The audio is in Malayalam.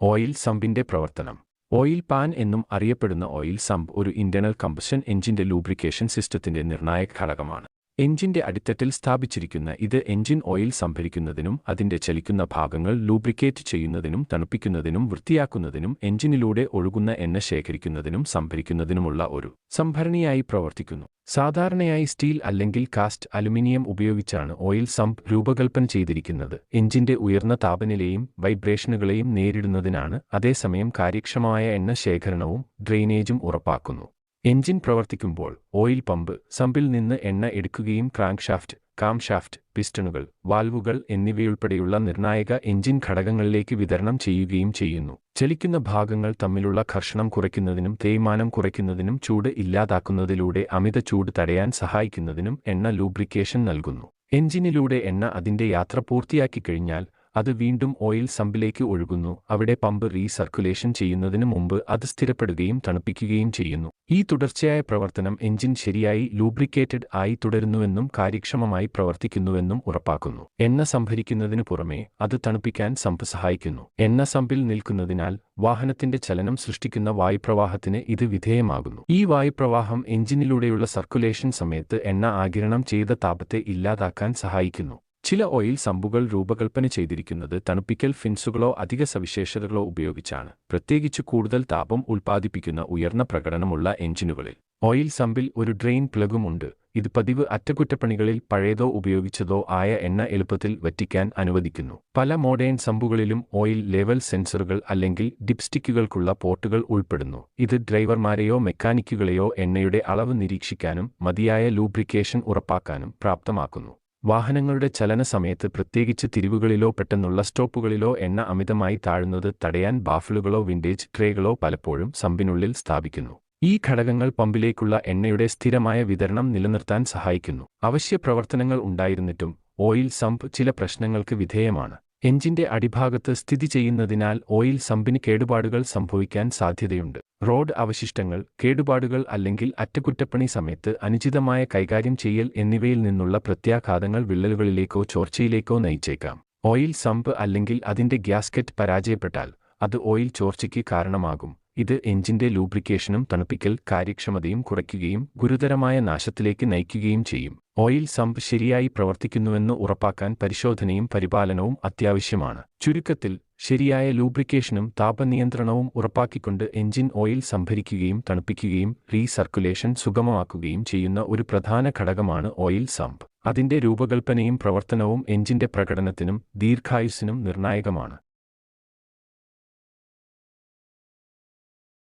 ഓയിൽ സമ്പിന്റെ പ്രവർത്തനം. ഓയിൽ പാൻ എന്നും അറിയപ്പെടുന്ന ഓയിൽ സമ്പ് ഒരു ഇന്റേണൽ കമ്പഷൻ എഞ്ചിന്റെ ലൂബ്രിക്കേഷൻ സിസ്റ്റത്തിന്റെ നിർണായക ഘടകമാണ്. എഞ്ചിന്റെ അടിത്തട്ടിൽ സ്ഥാപിച്ചിരിക്കുന്ന ഇത് എഞ്ചിൻ ഓയിൽ സംഭരിക്കുന്നതിനും അതിന്റെ ചലിക്കുന്ന ഭാഗങ്ങൾ ലൂബ്രിക്കേറ്റ് ചെയ്യുന്നതിനും തണുപ്പിക്കുന്നതിനും വൃത്തിയാക്കുന്നതിനും എഞ്ചിനിലൂടെ ഒഴുകുന്ന എണ്ണ ശേഖരിക്കുന്നതിനും സംഭരിക്കുന്നതിനുമുള്ള ഒരു സംഭരണിയായി പ്രവർത്തിക്കുന്നു. സാധാരണയായി സ്റ്റീൽ അല്ലെങ്കിൽ കാസ്റ്റ് അലുമിനിയം ഉപയോഗിച്ചാണ് ഓയിൽ സമ്പ് രൂപകൽപ്പന ചെയ്തിരിക്കുന്നത്. എഞ്ചിന്റെ ഉയർന്ന താപനിലയും വൈബ്രേഷനുകളെയും നേരിടുന്നതിനാണ്. അതേസമയം കാര്യക്ഷമമായ എണ്ണ ശേഖരണവും ഡ്രെയിനേജും ഉറപ്പാക്കുന്നു. എഞ്ചിൻ പ്രവർത്തിക്കുമ്പോൾ ഓയിൽ പമ്പ് സമ്പിൽ നിന്ന് എണ്ണ എടുക്കുകയും ക്രാങ്ക്ഷാഫ്റ്റ് കാംഷാഫ്റ്റ് പിസ്റ്റണുകൾ വാൽവുകൾ എന്നിവയുൾപ്പെടെയുള്ള നിർണായക എഞ്ചിൻ ഘടകങ്ങളിലേക്ക് വിതരണം ചെയ്യുകയും ചെയ്യുന്നു. ചലിക്കുന്ന ഭാഗങ്ങൾ തമ്മിലുള്ള ഘർഷണം കുറയ്ക്കുന്നതിനും തേയ്മാനം കുറയ്ക്കുന്നതിനും ചൂട് ഇല്ലാതാക്കുന്നതിലൂടെ അമിത ചൂട് തടയാൻ സഹായിക്കുന്നതിനും എണ്ണ ലൂബ്രിക്കേഷൻ നൽകുന്നു. എഞ്ചിനിലൂടെ എണ്ണ അതിന്റെ യാത്ര പൂർത്തിയാക്കി കഴിഞ്ഞാൽ അത് വീണ്ടും ഓയിൽ സമ്പിലേക്ക് ഒഴുകുന്നു. അവിടെ പമ്പ് റീസർക്കുലേഷൻ ചെയ്യുന്നതിന് മുമ്പ് അത് സ്ഥിരപ്പെടുകയും തണുപ്പിക്കുകയും ചെയ്യുന്നു. ഈ തുടർച്ചയായ പ്രവർത്തനം എഞ്ചിൻ ശരിയായി ലൂബ്രിക്കേറ്റഡ് ആയി തുടരുന്നുവെന്നും കാര്യക്ഷമമായി പ്രവർത്തിക്കുന്നുവെന്നും ഉറപ്പാക്കുന്നു. എണ്ണ സംഭരിക്കുന്നതിനു പുറമെ അത് തണുപ്പിക്കാൻ സമ്പ് സഹായിക്കുന്നു. എണ്ണ സമ്പിൽ നിൽക്കുന്നതിനാൽ വാഹനത്തിന്റെ ചലനം സൃഷ്ടിക്കുന്ന വായുപ്രവാഹത്തിന് ഇത് വിധേയമാകുന്നു. ഈ വായുപ്രവാഹം എഞ്ചിനിലൂടെയുള്ള സർക്കുലേഷൻ സമയത്ത് എണ്ണ ആഗിരണം ചെയ്ത താപത്തെ ഇല്ലാതാക്കാൻ സഹായിക്കുന്നു. ചില ഓയിൽ സമ്പുകൾ രൂപകൽപ്പന ചെയ്തിരിക്കുന്നത് തണുപ്പിക്കൽ ഫിൻസുകളോ അധിക സവിശേഷതകളോ ഉപയോഗിച്ചാണ്. പ്രത്യേകിച്ച് കൂടുതൽ താപം ഉൽപ്പാദിപ്പിക്കുന്ന ഉയർന്ന പ്രകടനമുള്ള എഞ്ചിനുകളിൽ ഓയിൽ സമ്പിൽ ഒരു ഡ്രെയിൻ പ്ലഗും ഉണ്ട്. ഇത് പതിവ് അറ്റകുറ്റപ്പണികളിൽ പഴയതോ ഉപയോഗിച്ചതോ ആയ എണ്ണ എളുപ്പത്തിൽ വറ്റിക്കാൻ അനുവദിക്കുന്നു. പല മോഡേൺ സമ്പുകളിലും ഓയിൽ ലെവൽ സെൻസറുകൾ അല്ലെങ്കിൽ ഡിപ്സ്റ്റിക്കുകൾക്കുള്ള പോർട്ടുകൾ ഉൾപ്പെടുന്നു. ഇത് ഡ്രൈവർമാരെയോ മെക്കാനിക്കുകളെയോ എണ്ണയുടെ അളവ് നിരീക്ഷിക്കാനും മതിയായ ലൂബ്രിക്കേഷൻ ഉറപ്പാക്കാനും പ്രാപ്തമാക്കുന്നു. വാഹനങ്ങളുടെ ചലന സമയത്ത് പ്രത്യേകിച്ച് തിരിവുകളിലോ പെട്ടെന്നുള്ള സ്റ്റോപ്പുകളിലോ എണ്ണ അമിതമായി താഴുന്നത് തടയാൻ ബാഫിളുകളോ വിൻഡേജ് ട്രേകളോ പലപ്പോഴും സമ്പിനുള്ളിൽ സ്ഥാപിക്കുന്നു. ഈ ഘടകങ്ങൾ പമ്പിലേക്കുള്ള എണ്ണയുടെ സ്ഥിരമായ വിതരണം നിലനിർത്താൻ സഹായിക്കുന്നു. അവശ്യ പ്രവർത്തനങ്ങൾ ഉണ്ടായിരുന്നിട്ടും ഓയിൽ സമ്പ് ചില പ്രശ്നങ്ങൾക്ക് വിധേയമാണ്. എഞ്ചിന്റെ അടിഭാഗത്ത് സ്ഥിതി ചെയ്യുന്നതിനാൽ ഓയിൽ സമ്പിന് കേടുപാടുകൾ സംഭവിക്കാൻ സാധ്യതയുണ്ട്. റോഡ് അവശിഷ്ടങ്ങൾ കേടുപാടുകൾ അല്ലെങ്കിൽ അറ്റകുറ്റപ്പണി സമയത്ത് അനുചിതമായ കൈകാര്യം ചെയ്യൽ എന്നിവയിൽ നിന്നുള്ള പ്രത്യാഘാതങ്ങൾ വിള്ളലുകളിലേക്കോ ചോർച്ചയിലേക്കോ നയിച്ചേക്കാം. ഓയിൽ സമ്പ് അല്ലെങ്കിൽ അതിന്റെ ഗ്യാസ്കറ്റ് പരാജയപ്പെട്ടാൽ അത് ഓയിൽ ചോർച്ചയ്ക്ക് കാരണമാകും. ഇത് എഞ്ചിന്റെ ലൂബ്രിക്കേഷനും തണുപ്പിക്കൽ കാര്യക്ഷമതയും കുറയ്ക്കുകയും ഗുരുതരമായ നാശത്തിലേക്ക് നയിക്കുകയും ചെയ്യും. ഓയിൽ സമ്പ് ശരിയായി പ്രവർത്തിക്കുന്നുവെന്ന് ഉറപ്പാക്കാൻ പരിശോധനയും പരിപാലനവും അത്യാവശ്യമാണ്. ചുരുക്കത്തിൽ ശരിയായ ലൂബ്രിക്കേഷനും താപനിയന്ത്രണവും ഉറപ്പാക്കിക്കൊണ്ട് എഞ്ചിൻ ഓയിൽ സംഭരിക്കുകയും തണുപ്പിക്കുകയും റീസർക്കുലേഷൻ സുഗമമാക്കുകയും ചെയ്യുന്ന ഒരു പ്രധാന ഘടകമാണ് ഓയിൽ സമ്പ്. അതിന്റെ രൂപകൽപ്പനയും പ്രവർത്തനവും എഞ്ചിന്റെ പ്രകടനത്തിനും ദീർഘായുസ്സിനും നിർണായകമാണ്.